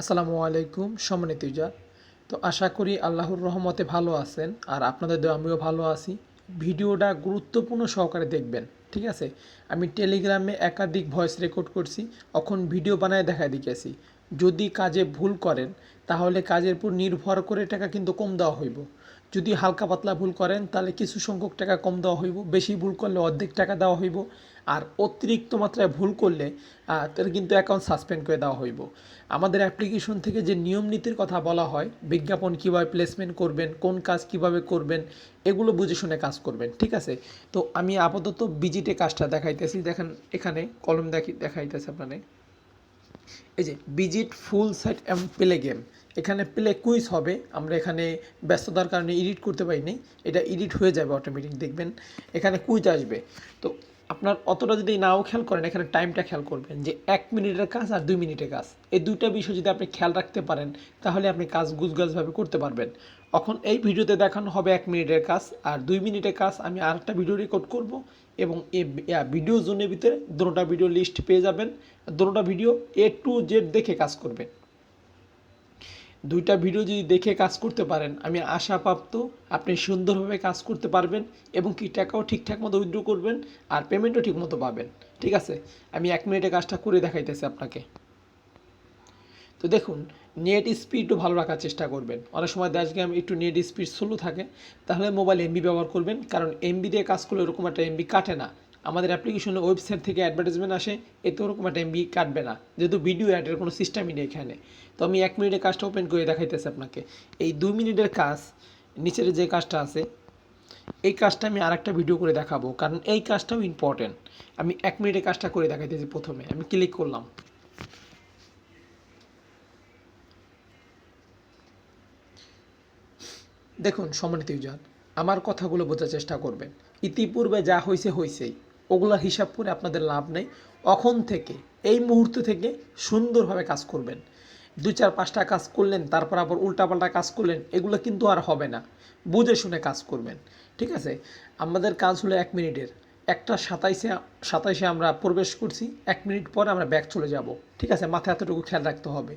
আসসালামু আলাইকুম, সম্মানিত ইউজার। তো আশা করি আল্লাহর রহমতে ভালো আছেন আর আপনাদের দয়া, আমিও ভালো আছি। ভিডিওটা গুরুত্বপূর্ণ সহকারে দেখবেন, ঠিক আছে? আমি টেলিগ্রামে একাধিক ভয়েস রেকর্ড করছি, এখন ভিডিও বানায় দেখা দিকেছি যদি কাজে ভুল করেন, তাহলে কাজের উপর নির্ভর করে টাকা কিন্তু কম দেওয়া হইব। যদি হালকা পাতলা ভুল করেন, তাহলে কিছু সংখ্যক টাকা কম দেওয়া হইব, বেশি ভুল করলে অর্ধেক টাকা দেওয়া হইব, আর অতিরিক্ত মাত্রায় ভুল করলে তার কিন্তু অ্যাকাউন্ট সাসপেন্ড করে দেওয়া হইব। আমাদের অ্যাপ্লিকেশন থেকে যে নিয়ম নীতির কথা বলা হয়, বিজ্ঞাপন কীভাবে প্লেসমেন্ট করবেন, কোন কাজ কীভাবে করবেন, এগুলো বুঝে শুনে কাজ করবেন, ঠিক আছে? তো আমি আপাতত বিজিটে কাজটা দেখাইতেছি। দেখেন, এখানে কলম দেখি, দেখাইতেছে আপনাদের। এই যে visit full set M play game এখানে প্লে কুইজ হবে। আমরা এখানে ব্যস্ততার কারণে এডিট করতে পারিনি। এটা এডিট হয়ে যাবে অটোমেটিক দেখবেন। এখানে কুইজ আসবে। তো আপনার অতটা যদি নাও খেয়াল করেন, এখানে টাইমটা খেয়াল করবেন যে এক মিনিটের কাজ আর দুই মিনিটের কাজ। এই দুইটা বিষয় যদি আপনি খেয়াল রাখতে পারেন, তাহলে আপনি কাজ গুজগাজভাবে করতে পারবেন। এখন এই ভিডিওতে দেখানো হবে এক মিনিটের কাজ আর দুই মিনিটের কাজ আমি আরেকটা ভিডিও রেকর্ড করব এবং এই ভিডিও জোনের ভিতরে দুটোটা ভিডিও লিস্ট পেয়ে যাবেন। দুটোটা ভিডিও এ টু জেড দেখে কাজ করবেন। দুইটা ভিডিও যদি দেখে কাজ করতে পারেন, আমি আশাপ্রাপ্ত আপনি সুন্দরভাবে কাজ করতে পারবেন এবং কি টাকাও ঠিকঠাক মতো উইথড্র করবেন আর পেমেন্টও ঠিক মতো পাবেন। ঠিক আছে? আমি এক মিনিটে কাজটা করে দেখাইতেছি আপনাকে। তো দেখুন নেট স্পিডও ভালো রাখার চেষ্টা করবেন। অনেক সময় দেশ গেম একটু নেট স্পিড স্লো থাকে, তাহলে মোবাইল এমবি ব্যবহার করবেন, কারণ এমবি দিয়ে কাজ করলে ওরকম একটা এমবি কাটে না। আমাদের অ্যাপ্লিকেশনে ওয়েবসাইট থেকে অ্যাডভার্টাইজমেন্ট আসে, এতে ওরকম একটা এমবি কাটবে না, যেহেতু ভিডিও অ্যাডের কোনো সিস্টেমই নেই এখানে। তো আমি এক মিনিটের কাজটা ওপেন করে দেখাইতেছি আপনাকে। এই দুই মিনিটের কাজ, নিচের যে কাজটা আছে, এই কাজটা আমি আরেকটা ভিডিও করে দেখাবো, কারণ এই কাজটাও ইম্পর্টেন্ট আমি এক মিনিটের কাজটা করে দেখাইতেছি প্রথমে, আমি ক্লিক করলাম। দেখুন, সম্মানিত ইউজার, আমার কথাগুলো বোঝার চেষ্টা করবেন। ইতিপূর্বে যা হয়েছে হয়েছেই ওগুলোর হিসাব করে আপনাদের লাভ নেই। এখন থেকে, এই মুহূর্ত থেকে সুন্দরভাবে কাজ করবেন। দু চার পাঁচটা কাজ করলেন, তারপর আবার উল্টাপাল্টা কাজ করলেন, এগুলো কিন্তু আর হবে না। বুঝে শুনে কাজ করবেন, ঠিক আছে? আমাদের কাজ হলো এক মিনিটের। একটা সাতাইশে সাতাইশে আমরা প্রবেশ করছি, এক মিনিট পরে আমরা ব্যাক চলে যাব, ঠিক আছে? মাথায় এতটুকু খেয়াল রাখতে হবে।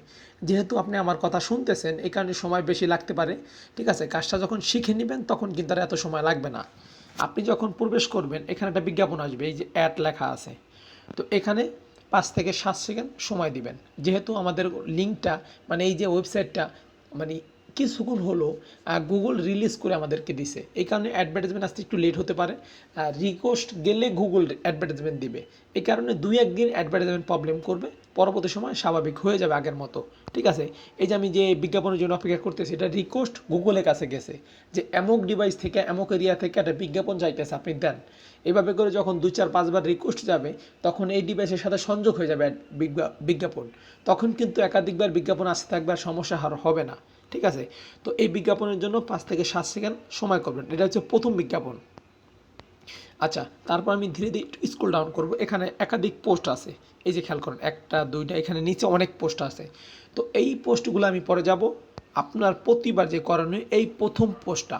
যেহেতু আপনি আমার কথা শুনতেছেন, এই কারণে সময় বেশি লাগতে পারে, ঠিক আছে? কাজটা যখন শিখে নেবেন, তখন কিন্তু আর এত সময় লাগবে না। আপনি যখন প্রবেশ করবেন, এখানে একটা বিজ্ঞাপন আসবে, এই যে অ্যাড লেখা আছে। তো এখানে পাঁচ থেকে সাত সেকেন্ড সময় দিবেন। যেহেতু আমাদের লিঙ্কটা মানে এই যে ওয়েবসাইটটা মানে কিছুক্ষণ হলো গুগল রিলিজ করে আমাদেরকে দিছে। এই কারণে অ্যাডভার্টাইজমেন্ট আসতে একটু লেট হতে পারে। রিকোয়েস্ট গেলে গুগল অ্যাডভার্টাইজমেন্ট দিবে। এই কারণে দুই একদিন অ্যাডভার্টাইজমেন্ট প্রবলেম করবে। পরবর্তী সময় স্বাভাবিক হয়ে যাবে আগের মতো। ঠিক আছে? এই যে আমি যে বিজ্ঞাপনের জন্য অপেক্ষা করতেছি, এটা রিকোয়েস্ট গুগলের কাছে গেছে যে এমক ডিভাইস থেকে এমক এরিয়া থেকে একটা বিজ্ঞাপন চাইতেছে আপনি দেন। এভাবে করে যখন দুই চার পাঁচবার রিকোয়েস্ট যাবে, তখন এই ডিভাইসের সাথে সংযোগ হয়ে যাবে বিজ্ঞাপন। তখন কিন্তু একাধিকবার বিজ্ঞাপন আসতে থাকবে আর সমস্যা আর হবে না। ঠিক আছে? তো এই বিজ্ঞাপনের জন্য পাঁচ থেকে সাত সেকেন্ড সময় করবেন। এটা হচ্ছে প্রথম বিজ্ঞাপন। আচ্ছা তারপর আমি ধীরে ধীরে একটু স্কুল ডাউন করব। এখানে একাধিক পোস্ট আছে। এই যে খেয়াল করেন, একটা, দুইটা, এখানে নিচে অনেক পোস্ট আছে। তো এই পোস্টগুলো আমি পরে যাব। আপনার প্রতিবার যে করণীয় এই প্রথম পোস্টটা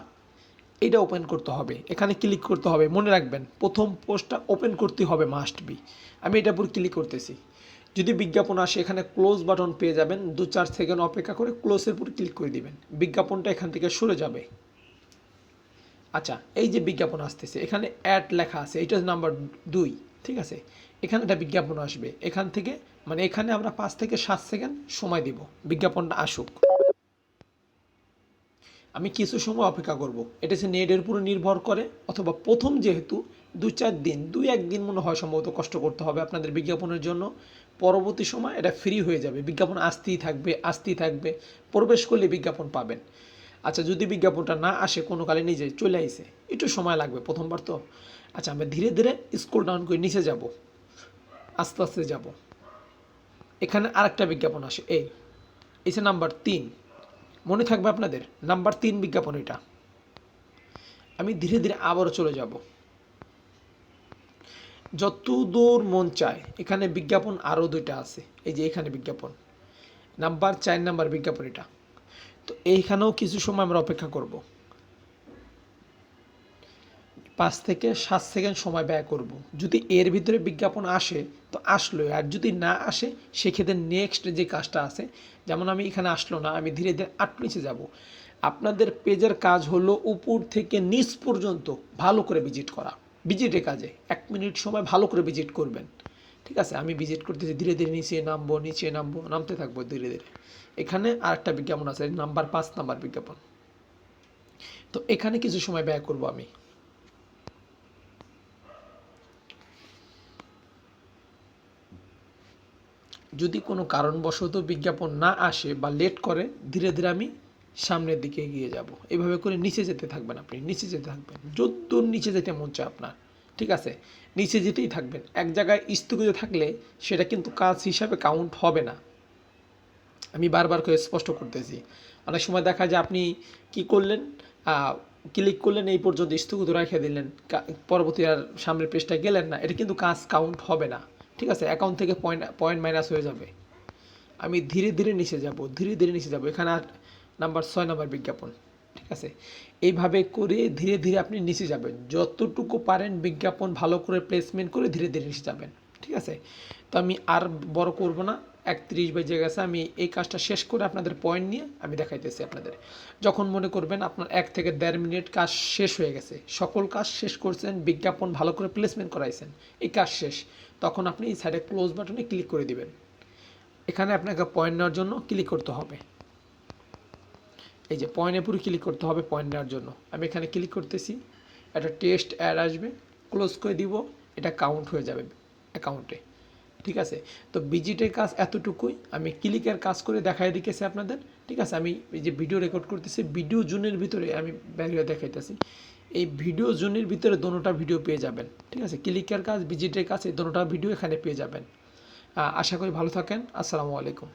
এটা ওপেন করতে হবে। এখানে ক্লিক করতে হবে। মনে রাখবেন, প্রথম পোস্টটা ওপেন করতে হবে মাস্ট বি আমি এটা পুরো ক্লিক করতেছি। যদি বিজ্ঞাপন আসে, এখানে ক্লোজ বাটন পেয়ে যাবেন। দু চার সেকেন্ড অপেক্ষা করে ক্লোজের উপর ক্লিক করে দিবেন। বিজ্ঞাপনটা এখান থেকে সরে যাবে। আচ্ছা এই যে বিজ্ঞাপন আসতেছে, এখানে অ্যাড লেখা আছে, এটা নাম্বার দুই, ঠিক আছে? এখানে একটা বিজ্ঞাপন আসবে, এখান থেকে মানে এখানে আমরা পাঁচ থেকে সাত সেকেন্ড সময় দিব, বিজ্ঞাপনটা আসুক। আমি কিছু সময় অপেক্ষা করব, এটা হচ্ছে নেটের উপর নির্ভর করে, অথবা প্রথম যেহেতু দু চার দিন, দুই একদিন মনে হয় সম্ভবত কষ্ট করতে হবে আপনাদের বিজ্ঞাপনের জন্য, পরবর্তী সময় এটা ফ্রি হয়ে যাবে, বিজ্ঞাপন আসতেই থাকবে আসতেই থাকবে, প্রবেশ করলে বিজ্ঞাপন পাবেন। আচ্ছা যদি বিজ্ঞাপনটা না আসে, কোনো কালে নিজে চলে আইসে একটু সময় লাগবে প্রথমবার তো। আচ্ছা আমরা ধীরে ধীরে স্কুল ডাউন করে নিচে যাব, আস্তে আস্তে যাব। এখানে আরেকটা বিজ্ঞাপন আসে, এই এসে নাম্বার তিন, মনে থাকবে আপনাদের, নাম্বার তিন বিজ্ঞাপন এটা। আমি ধীরে ধীরে আবারও চলে যাব। যত দূর মন চায়, এখানে বিজ্ঞাপন আরও দুইটা আছে, এই যে এখানে বিজ্ঞাপন। নাম্বার, চার নাম্বার বিজ্ঞাপন এটা। তো এইখানেও কিছু সময় আমরা অপেক্ষা করব। পাঁচ থেকে সাত সেকেন্ড সময় ব্যয় করব। যদি এর ভিতরে বিজ্ঞাপন আসে, তো আসলো আর যদি না আসে, সেক্ষেত্রে নেক্সট যে কাজটা আছে, যেমন আমি এখানে আসলো না, আমি ধীরে ধীরে আট নিচে যাব। আপনাদের পেজের কাজ হলো উপর থেকে নিচ পর্যন্ত ভালো করে ভিজিট করা। ভিজিটে কাজে। এক মিনিট সময় ভালো করে ভিজিট করবেন। ঠিক আছে? আমি ভিজিট করতেছি, ধীরে ধীরে নিচে নামবো নিচে নামবো, নামতে থাকব ধীরে ধীরে। এখানে আরেকটা বিজ্ঞাপন আছে, নাম্বার পাঁচ নাম্বার বিজ্ঞাপন। তো এখানে কিছু সময় ব্যয় করব আমি। যদি কোনো কারণবশত বিজ্ঞাপন না আসে বা লেট করে, ধীরে ধীরে আমি সামনের দিকে এগিয়ে যাব। এভাবে করে নিচে যেতে থাকবেন আপনি, নিচে যেতে থাকবেন। যদ্দূর নিচে যেতে মন চায় আপনার, ঠিক আছে? নিচে যেতেই থাকবেন। এক জায়গায় স্থগিত থাকলে সেটা কিন্তু কাজ হিসাবে কাউন্ট হবে না। আমি বারবার করে স্পষ্ট করতেছি। অনেক সময় দেখা যায় আপনি কি করলেন ক্লিক করলেন, এই পর্যন্ত স্থগিত রেখে দিলেন পরবর্তী আর সামনের পেজটা গেলেন না, এটা কিন্তু কাজ কাউন্ট হবে না, ঠিক আছে? অ্যাকাউন্ট থেকে পয়েন্ট পয়েন্ট মাইনাস হয়ে যাবে। আমি ধীরে ধীরে নিচে যাব, ধীরে ধীরে নিচে যাব। এখানে আর নাম্বার ছয় নাম্বার বিজ্ঞাপন, ঠিক আছে? এইভাবে করে ধীরে ধীরে আপনি নিচে যাবেন। যতটুকু পারেন বিজ্ঞাপন ভালো করে প্লেসমেন্ট করে ধীরে ধীরে নিচে যাবেন, ঠিক আছে? তো আমি আর বড় করব না। একত্রিশ বেজে গেছে, আমি এই কাজটা শেষ করে আপনাদের পয়েন্ট নিয়ে আমি দেখাইতেছি আপনাদের। যখন মনে করবেন আপনার এক থেকে দেড় মিনিট কাজ শেষ হয়ে গেছে, সকল কাজ শেষ করছেন, বিজ্ঞাপন ভালো করে প্লেসমেন্ট করাইছেন, এই কাজ শেষ, তখন আপনি এই সাইডে ক্লোজ বাটনে ক্লিক করে দিবেন। এখানে আপনাকে পয়েন্ট নেওয়ার জন্য ক্লিক করতে হবে। এই যে পয়েন্টে পুরো ক্লিক করতে হবে পয়েন্ট নেওয়ার জন্য। আমি এখানে ক্লিক করতেছি, একটা টেস্ট অ্যাড আসবে ক্লোজ করে দিব, এটা কাউন্ট হয়ে যাবে অ্যাকাউন্টে ঠিক আছে? তো বিজিটের কাজ এতটুকুই। আমি ক্লিকের কাজ করে দেখাই দিতেছি আপনাদের, ঠিক আছে? আমি এই যে ভিডিও রেকর্ড করতেছি, ভিডিও জোনের ভিতরে আমি ব্যাগে দেখাইতেছি। এই ভিডিও জোনের ভিতরে দোনোটা ভিডিও পেয়ে যাবেন, ঠিক আছে? ক্লিকের কাজ, বিজিটের কাজ, এই দোনোটা ভিডিও এখানে পেয়ে যাবেন। আশা করি ভালো থাকেন। আসসালামু আলাইকুম।